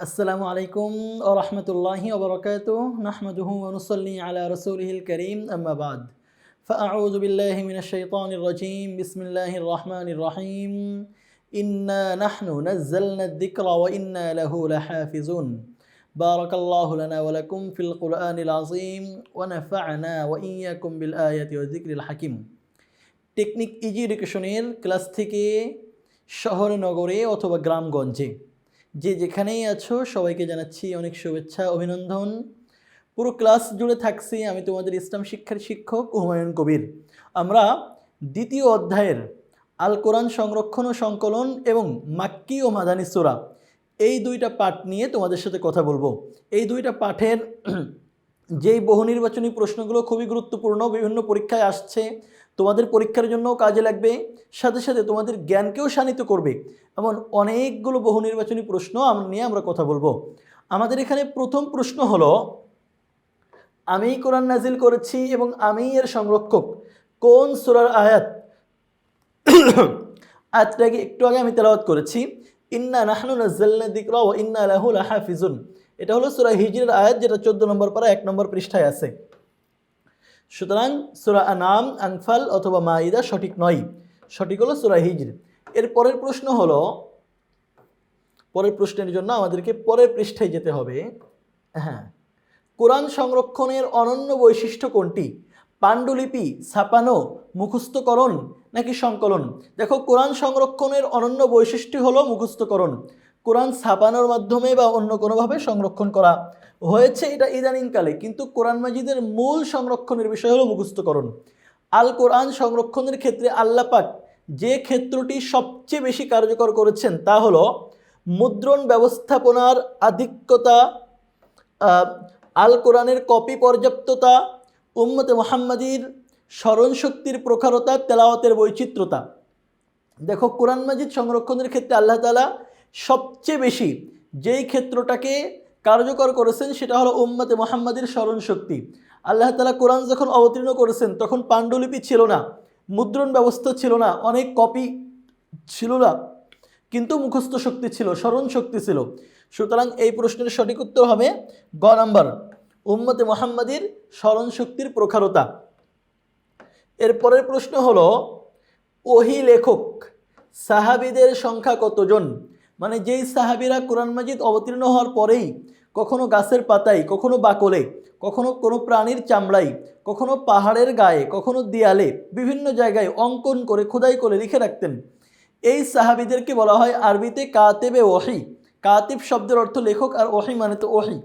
السلام عليكم ورحمة الله وبركاته نحمده ونصلي على رسوله الكريم أما بعد فأعوذ بالله من الشيطان الرجيم بسم الله الرحمن الرحيم إنا نحن نزلنا الذكر وإنا له لحافظون بارك الله لنا ولكم في القرآن العظيم ونفعنا وإياكم بالآية والذكر الحكيم technique easy এডুকেশনের class থেকে শহরে নগরে অথবা গ্রামগঞ্জে যে যেখানেই আছো, সবাইকে জানাচ্ছি অনেক শুভেচ্ছা, অভিনন্দন। পুরো ক্লাস জুড়ে থাকছি আমি তোমাদের ইসলাম শিক্ষার শিক্ষক হুমায়ুন কবির। আমরা দ্বিতীয় অধ্যায়ের আল কোরআন সংরক্ষণ ও সংকলন এবং মাক্কি ও মাদানী সুরা এই দুইটা পাঠ নিয়ে তোমাদের সাথে কথা বলব। এই দুইটা পাঠের যেই বহু নির্বাচনী প্রশ্নগুলো খুবই গুরুত্বপূর্ণ, বিভিন্ন পরীক্ষায় আসছে তোমাদের পরীক্ষার জন্যও কাজে লাগবে, সাথে সাথে তোমাদের জ্ঞানকেও শানিত করবে। এমন অনেকগুলো বহু নির্বাচনী প্রশ্ন নিয়ে আমরা কথা বলব। আমাদের এখানে প্রথম প্রশ্ন হলো, আমি কোরআন নাজিল করেছি এবং আমি এর সংরক্ষক। কোন সুরার আয়াত? আয়াতটাকে একটু আগে আমি তেলাওয়াত করেছি। ইন্না নাহনু ইন্না লাহু লাহাফিজুন। এটা হলো সূরা হিজরের আয়াত, যেটা 14 নম্বর পারা এক নম্বর পৃষ্ঠায় আছে। সুতরাং সূরা আনাম, আনফাল অথবা মাইদা সঠিক নয়। সঠিক হলো সূরা হিজর। এর পরের প্রশ্ন হলো, পরের প্রশ্নের জন্য আমাদেরকে পরের পৃষ্ঠায় যেতে হবে। হ্যাঁ। কোরআন সংরক্ষণের অনন্য বৈশিষ্ট্য কোনটি? পাণ্ডুলিপি, ছাপানো, মুখস্থকরণ নাকি সংকলন? দেখো, কোরআন সংরক্ষণের অনন্য বৈশিষ্ট্য হলো মুখস্থকরণ। কোরআন ছাপানোর মাধ্যমে বা অন্য কোনোভাবে সংরক্ষণ করা। হয়েছে এটা ইদানিংকালে, কিন্তু কোরআন মাজিদের মূল সংরক্ষণের বিষয় হলো মুখস্থকরণ। আল কোরআন সংরক্ষণের ক্ষেত্রে আল্লাহ পাক যে ক্ষেত্রটি সবচেয়ে বেশি কার্যকর করেছেন তা হলো মুদ্রণ ব্যবস্থাপনার আধিক্যতা আল কোরআনের কপি পর্যাপ্ততা, উম্মতে মোহাম্মদীর স্মরণশক্তির প্রখরতা, তেলাওয়াতের বৈচিত্র্যতা। দেখো, কোরআন মাজিদ সংরক্ষণের ক্ষেত্রে আল্লাহ তালা সবচেয়ে বেশি যেই ক্ষেত্রটাকে কার্যকর করেছেন সেটা হলো উম্মতে মোহাম্মদের স্মরণশক্তি আল্লাহ তালা কোরআন যখন অবতীর্ণ করেছেন, তখন পাণ্ডুলিপি ছিল না, মুদ্রণ ব্যবস্থা ছিল না, অনেক কপি ছিল না, কিন্তু মুখস্থ শক্তি ছিল, স্মরণ শক্তি ছিল। সুতরাং এই প্রশ্নের সঠিক উত্তর হবে গ নাম্বার, উম্মতে মোহাম্মদের স্মরণ শক্তির প্রখারতা। এর পরের প্রশ্ন হলো, ওহি লেখক সাহাবিদের সংখ্যা কতজন? মানে যেই সাহাবিরা কোরআন মাজিদ অবতীর্ণ হওয়ার পরেই কখনো গাছের পাতায়, কখনো বাকলে, কখনো কোনো প্রাণীর চামড়াই কখনো পাহাড়ের গায়ে, কখনো দেয়ালে বিভিন্ন জায়গায় অঙ্কন করে, খোদাই করে লিখে রাখতেন। এই সাহাবিদেরকে বলা হয় আরবিতে কাতেবে ওহি কাতিব শব্দের অর্থ লেখক আর ওহি মানে তো ওহি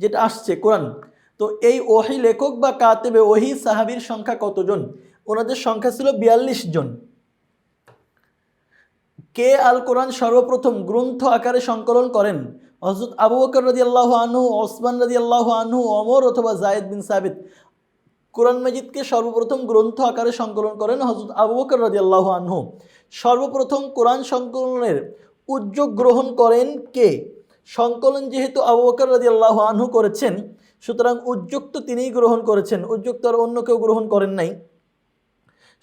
যেটা আসছে কোরআন। তো এই ওহি লেখক বা কাতেবে ওহি সাহাবির সংখ্যা কতজন? ওনাদের সংখ্যা ছিল বিয়াল্লিশ জন। কে আল কোরআন সর্বপ্রথম গ্রন্থ আকারে সংকলন করেন? হজরত আবু বকর রাজি আল্লাহ আনহু, ওসমান রাজি আল্লাহ আনহু অমর অথবা জায়েদ বিন সাবিত কোরআন মাজিদকে সর্বপ্রথম গ্রন্থ আকারে সংকলন করেন হজরত আবু বকর রাজি আল্লাহ আনহু। সর্বপ্রথম কোরআন সংকলনের উদ্যোগ গ্রহণ করেন কে? সংকলন যেহেতু আবু বকর রাজি আল্লাহ আনহু করেছেন, সুতরাং উদ্যোগ তো তিনিই গ্রহণ করেছেন, উদ্যোগ তো আর অন্য কেউ গ্রহণ করেন নাই।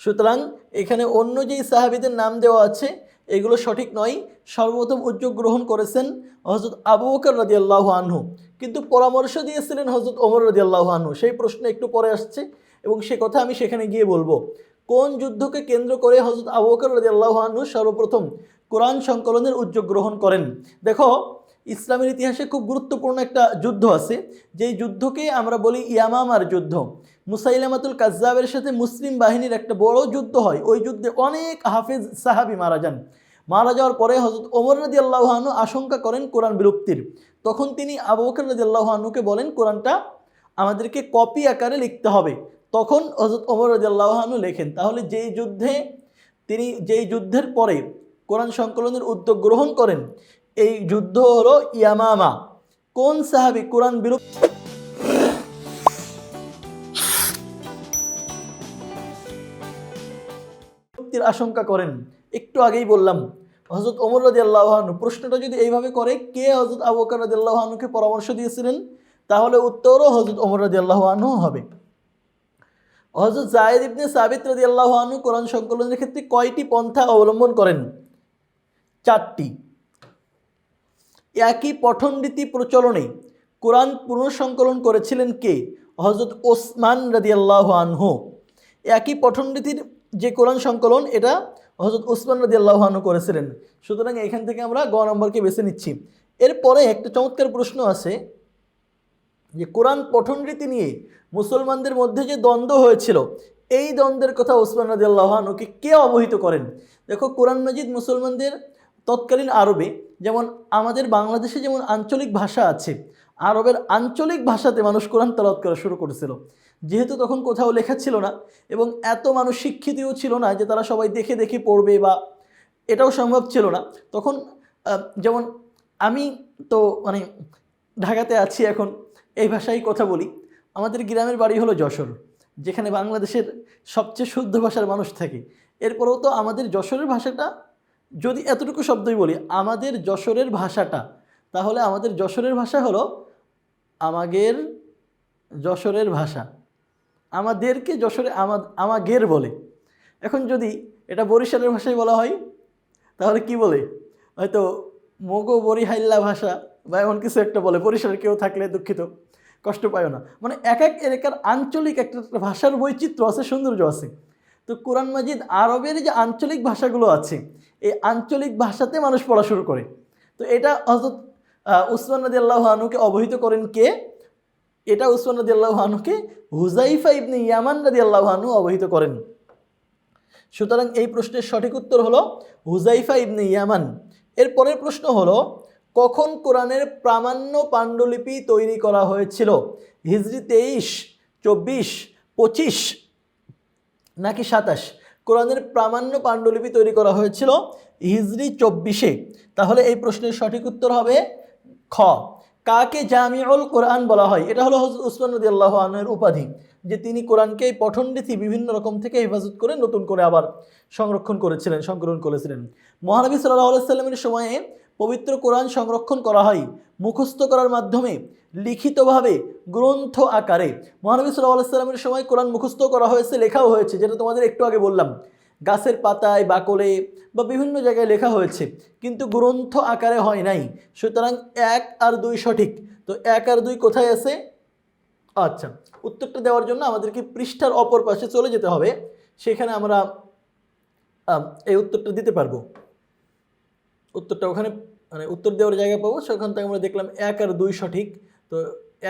সুতরাং এখানে অন্য যেই সাহাবিদের নাম দেওয়া আছে এগুলো সঠিক নয়। সর্বপ্রথম উদ্যোগ গ্রহণ করেছেন হজরত আবু বকর আল্লাহ আনহু। কিন্তু পরামর্শ দিয়েছিলেন হজরত ওমর আল্লাহ আনহু। সেই প্রশ্ন একটু পরে আসছে এবং সে কথা আমি সেখানে গিয়ে বলব। কোন যুদ্ধকে কেন্দ্র করে হজরত আবু বকর আল্লাহ আনহু সর্বপ্রথম কোরআন সংকলনের উদ্যোগ গ্রহণ করেন? দেখো ইসলামের ইতিহাসে খুব গুরুত্বপূর্ণ একটা যুদ্ধ আছে, যেই যুদ্ধকে আমরা বলি ইয়ামামার যুদ্ধ। মুসাইলামাতুল কাজ্জাবের সাথে মুসলিম বাহিনীর একটা বড় যুদ্ধ হয়। ওই যুদ্ধে অনেক হাফেজ সাহাবি মারা যান। মারা যাওয়ার পরে হজরত ওমর রাজি আল্লাহানু আশঙ্কা করেন কোরআন বিলুপ্তির। তখন তিনি আবু বকর আল্লাহানুকে বলেন, কোরআনটা আমাদেরকে কপি আকারে লিখতে হবে। তখন হজরত ওমর রাজি আল্লাহানু লেখেন, তাহলে যেই যুদ্ধে তিনি, যেই যুদ্ধের পরে কোরআন সংকলনের উদ্যোগ গ্রহণ করেন এই যুদ্ধ হলো ইয়ামামা। কোন সাহাবি কোরআন মুক্তির আশঙ্কা করেন। একটু আগেই বললাম হজরত ওমর রাজি আল্লাহানু প্রশ্নটা যদি এইভাবে করে, কে হজরত আবু বকর রাজি আল্লাহানুকে পরামর্শ দিয়েছিলেন? তাহলে উত্তরও হজরত ওমর রাজি আল্লাহানু হবে। হজরত জায়েদ ইবনে সাবিত রাজি আল্লাহানু কোরআন সংকলনের ক্ষেত্রে কয়টি পন্থা অবলম্বন করেন? চারটি। একই পঠন রীতি প্রচলনে কোরআন পুনঃসংকলন করেছিলেন কে? হজরত ওসমান রাদিয়াল্লাহু আনহু। একই পঠন রীতির যে কোরআন সংকলন, এটা হজরত ওসমান রাদিয়াল্লাহু আনহু করেছিলেন। সুতরাং এখান থেকে আমরা গ নম্বরকে বেছে নিচ্ছি। এরপরে একটা চমৎকার প্রশ্ন আছে যে, কোরআন পঠন রীতি নিয়ে মুসলমানদের মধ্যে যে দ্বন্দ্ব হয়েছিল, এই দ্বন্দ্বের কথা ওসমান রাজি আল্লাহানুকে কে অবহিত করেন? দেখো, কোরআন মাজিদ মুসলমানদের তৎকালীন আরবে যেমন আমাদের বাংলাদেশে যেমন আঞ্চলিক ভাষা আছে, আরবের আঞ্চলিক ভাষাতে মানুষ কোরআন তালাত করা শুরু করেছিল। যেহেতু তখন কোথাও লেখা ছিল না এবং এত মানুষ শিক্ষিতও ছিল না যে তারা সবাই দেখে দেখে পড়বে বা এটাও সম্ভব ছিল না। তখন যেমন আমি তো মানে ঢাকাতে আছি এখন, এই ভাষায় কথা বলি। আমাদের গ্রামের বাড়ি হলো যশোর, যেখানে বাংলাদেশের সবচেয়ে শুদ্ধ ভাষার মানুষ থাকে। এরপরেও তো আমাদের যশোরের ভাষাটা যদি এতটুকু শব্দই বলি, আমাদের যশোরের ভাষাটা, তাহলে আমাদের যশোরের ভাষা হলো আমাগের যশোরের ভাষা। আমাদেরকে যশোরে আমা, আমাগের বলে। এখন যদি এটা বরিশালের ভাষায় বলা হয়, তাহলে কি বলে? হয়তো মগো বরিহাইল্লা ভাষা বা এমন কিছু একটা বলে, বরিশালের কেউ থাকলে দুঃখিত, কষ্ট পায় না। মানে এক এক এলাকার আঞ্চলিক একটা একটা ভাষার বৈচিত্র্য আছে, সৌন্দর্য আছে। তো কোরআন মাজিদ আরবের যে আঞ্চলিক ভাষাগুলো আছে এই আঞ্চলিক ভাষাতে মানুষ পড়া শুরু করে। তো এটা হজরত উসমান নদী আল্লাহ আনুকে অবহিত করেন কে? এটা উসমান নদী আল্লাহ আনুকে হুজাইফা ইবনে ইয়ামান নদী আল্লাহ আনু অবহিত করেন। সুতরাং এই প্রশ্নের সঠিক উত্তর হলো হুজাইফা ইবনে ইয়ামান। এর পরের প্রশ্ন হলো, কখন কোরআনের প্রামাণ্য পাণ্ডুলিপি তৈরি করা হয়েছিল? হিজরি তেইশ, চব্বিশ, পঁচিশ, নাকি সাতাশ? কোরআনের প্রামাণ্য পাণ্ডুলিপি তৈরি করা হয়েছিল হিজরি চব্বিশে। তাহলে এই প্রশ্নের সঠিক উত্তর হবে খ। কাকে জামিউল কোরআন বলা হয়? এটা হলো হজর উসমান নদী আল্লাহ আনের উপাধি, যে তিনি কোরআনকে পঠনরীতি বিভিন্ন রকম থেকে হেফাজত করে নতুন করে আবার সংরক্ষণ করেছিলেন, সংকলন করেছিলেন। মহানবী সাল্লাহ আলাইসাল্লামের সময়ে পবিত্র কোরআন সংরক্ষণ করা হয়, মুখস্থ করার মাধ্যমে লিখিতভাবে গ্রন্থ আকারে। মহানবী সাল্লাহ আলাইসাল্লামের সময় কোরআন মুখস্থ করা হয়েছে, লেখাও হয়েছে, যেটা তোমাদের একটু আগে বললাম। গাছের পাতায়, বাকলে বা বিভিন্ন জায়গায় লেখা হয়েছে, কিন্তু গ্রন্থ আকারে হয় নাই। সুতরাং এক আর দুই সঠিক। তো এক আর দুই কোথায় আছে? আচ্ছা উত্তরটা দেওয়ার জন্য আমাদেরকে পৃষ্ঠার অপর পাশে চলে যেতে হবে। সেখানে আমরা এই উত্তরটা দিতে পারব। উত্তরটা ওখানে মানে উত্তর দেওয়ার জায়গা পাবো, সেখান থেকে আমরা দেখলাম এক আর দুই সঠিক। তো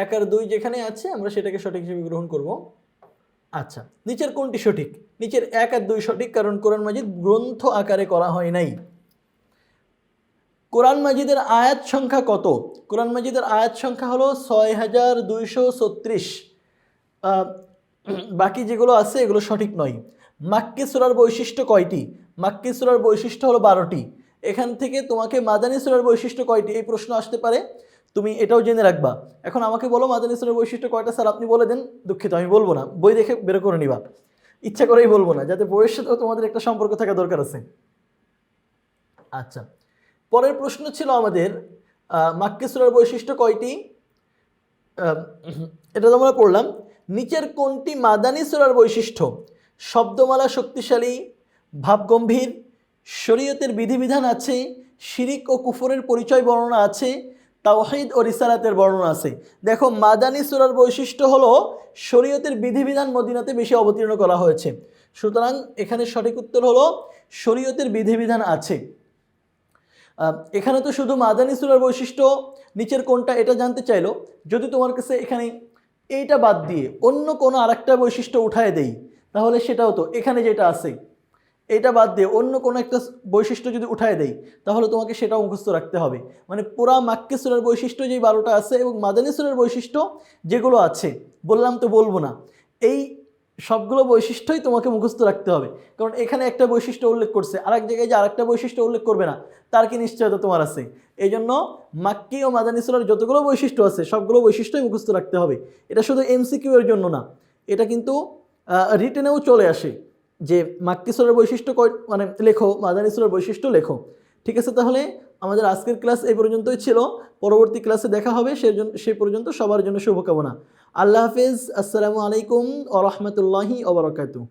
এক আর দুই যেখানে আছে, আমরা সেটাকে সঠিক হিসেবে গ্রহণ করব। আচ্ছা নিচের কোনটি সঠিক? নিচের এক আর দুই সঠিক, কারণ কোরআন মাজিদ গ্রন্থ আকারে করা হয় নাই। কোরআন মাজিদের আয়াত সংখ্যা কত? কোরআন মাজিদের আয়াত সংখ্যা হলো ছয় হাজার দুইশো ছত্রিশ। বাকি যেগুলো আছে, এগুলো সঠিক নয়। মাক্কি সুরার বৈশিষ্ট্য কয়টি? মাক্কি সুরার বৈশিষ্ট্য হলো বারোটি। এখান থেকে তোমাকে মাদানী সুরার বৈশিষ্ট্য কয়টি? এই প্রশ্ন আসতে পারে। তুমি এটাও জেনে রাখবা। এখন আমাকে বলো মাদানী সুরার বৈশিষ্ট্য কয়টা? স্যার আপনি বলে দেন। দুঃখিত আমি বলব না। বই দেখে বের করে নিবা। ইচ্ছা করেই বলব না যাতে বইয়ের সাথেও তোমাদের একটা সম্পর্ক থাকা দরকার আছে। আচ্ছা পরের প্রশ্ন ছিল আমাদের আহ, মাক্কি সুরার বৈশিষ্ট্য কয়টি? এটা তো আমরা পড়লাম। নিচের কোনটি মাদানী সুরার বৈশিষ্ট্য? শব্দমালা শক্তিশালী ভাবগম্ভীর শরীয়তের বিধিবিধান আছে, শিরিক ও কুফরের পরিচয় বর্ণনা আছে, তাওহিদ ও রিসালাতের বর্ণনা আছে। দেখো, মাদানী সুরার বৈশিষ্ট্য হলো শরীয়তের বিধিবিধান মদিনাতে বেশি অবতীর্ণ করা হয়েছে। সুতরাং এখানে সঠিক উত্তর হলো শরীয়তের বিধিবিধান আছে। এখানে তো শুধু মাদানী সুরার বৈশিষ্ট্য, নিচের কোনটা এটা জানতে চাইলো। যদি তোমার কাছে এখানে এইটা বাদ দিয়ে অন্য কোনো আরেকটা বৈশিষ্ট্য উঠায় দেই, তাহলে সেটাও তো এখানে যেটা আছে। এটা বাদ দিয়ে অন্য কোনো একটা বৈশিষ্ট্য যদি উঠায় দেই, তাহলে তোমাকে সেটাও মুখস্থ রাখতে হবে। মানে পুরা মাক্কি সুরার বৈশিষ্ট্য যেই বারোটা আছে এবং মাদানী সুরার বৈশিষ্ট্য যেগুলো আছে, বললাম তো বলব না, এই সবগুলো বৈশিষ্ট্যই তোমাকে মুখস্থ রাখতে হবে। কারণ এখানে একটা বৈশিষ্ট্য উল্লেখ করছে, আরেক জায়গায় যে আরেকটা বৈশিষ্ট্য উল্লেখ করবে না, তার কি নিশ্চয়তা তোমার আছে? এই জন্য মাক্কি ও মাদানী সুরার যতগুলো বৈশিষ্ট্য আছে, সবগুলো বৈশিষ্ট্যই মুখস্থ রাখতে হবে। এটা শুধু এমসিকিউ এর জন্য না, এটা কিন্তু রিটেনেও চলে আসে। যে মাক্কি সুরার বৈশিষ্ট্য মানে লেখো মাদানী সুরার বৈশিষ্ট্য লেখো। ঠিক আছে, তাহলে আমাদের আজকের ক্লাস এই পর্যন্তই ছিল। পরবর্তী ক্লাসে দেখা হবে জন্য সেই পর্যন্ত সবার জন্য শুভকামনা। আল্লাহ হাফিজ, আসসালামু আলাইকুম ও রহমতুল্লাহি ওবরাকাতু